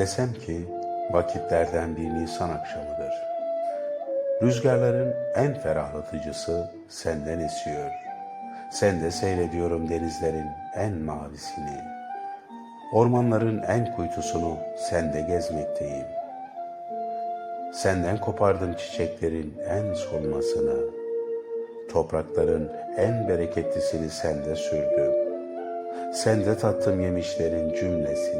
Desem ki vakitlerden bir Nisan akşamıdır. Rüzgarların en ferahlatıcısı senden esiyor. Sende seyrediyorum denizlerin en mavisini. Ormanların en kuytusunu sende gezmekteyim. Senden kopardım çiçeklerin en solmasını. Toprakların en bereketlisini sende sürdüm. Sende tattım yemişlerin cümlesini.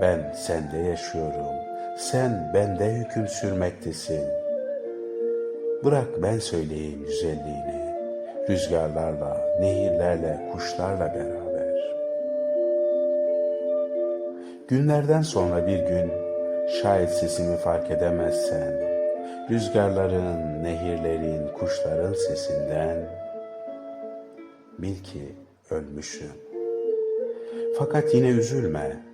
Ben sende yaşıyorum, sen bende hüküm sürmektesin. Bırak ben söyleyeyim güzelliğini, rüzgarlarla, nehirlerle, kuşlarla beraber. Günlerden sonra bir gün, şayet sesimi fark edemezsen, rüzgarların, nehirlerin, kuşların sesinden, bil ki ölmüşüm. Fakat yine üzülme,